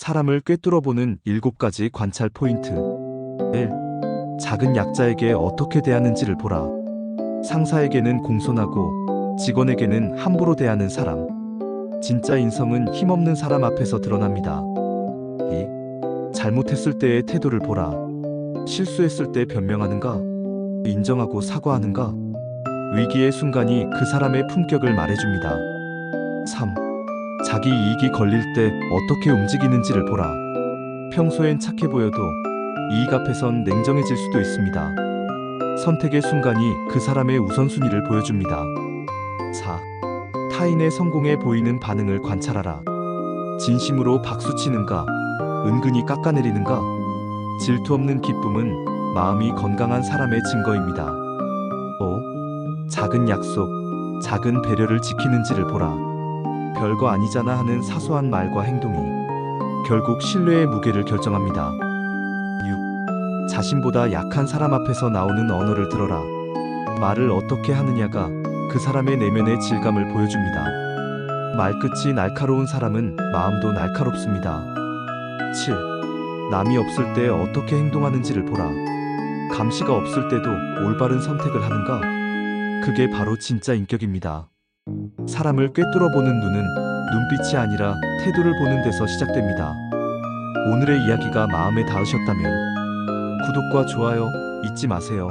사람을 꿰뚫어보는 7가지 관찰 포인트. 1. 작은 약자에게 어떻게 대하는지를 보라. 상사에게는 공손하고 직원에게는 함부로 대하는 사람. 진짜 인성은 힘없는 사람 앞에서 드러납니다. 2. 잘못했을 때의 태도를 보라. 실수했을 때 변명하는가? 인정하고 사과하는가? 위기의 순간이 그 사람의 품격을 말해줍니다. 3. 자기 이익이 걸릴 때 어떻게 움직이는지를 보라. 평소엔 착해 보여도 이익 앞에선 냉정해질 수도 있습니다. 선택의 순간이 그 사람의 우선순위를 보여줍니다. 4. 타인의 성공에 보이는 반응을 관찰하라. 진심으로 박수치는가? 은근히 깎아내리는가? 질투 없는 기쁨은 마음이 건강한 사람의 증거입니다. 5. 작은 약속, 작은 배려를 지키는지를 보라. 별거 아니잖아 하는 사소한 말과 행동이 결국 신뢰의 무게를 결정합니다. 6. 자신보다 약한 사람 앞에서 나오는 언어를 들어라. 말을 어떻게 하느냐가 그 사람의 내면의 질감을 보여줍니다. 말끝이 날카로운 사람은 마음도 날카롭습니다. 7. 남이 없을 때 어떻게 행동하는지를 보라. 감시가 없을 때도 올바른 선택을 하는가? 그게 바로 진짜 인격입니다. 사람을 꿰뚫어 보는 눈은 눈빛이 아니라 태도를 보는 데서 시작됩니다. 오늘의 이야기가 마음에 닿으셨다면 구독과 좋아요 잊지 마세요.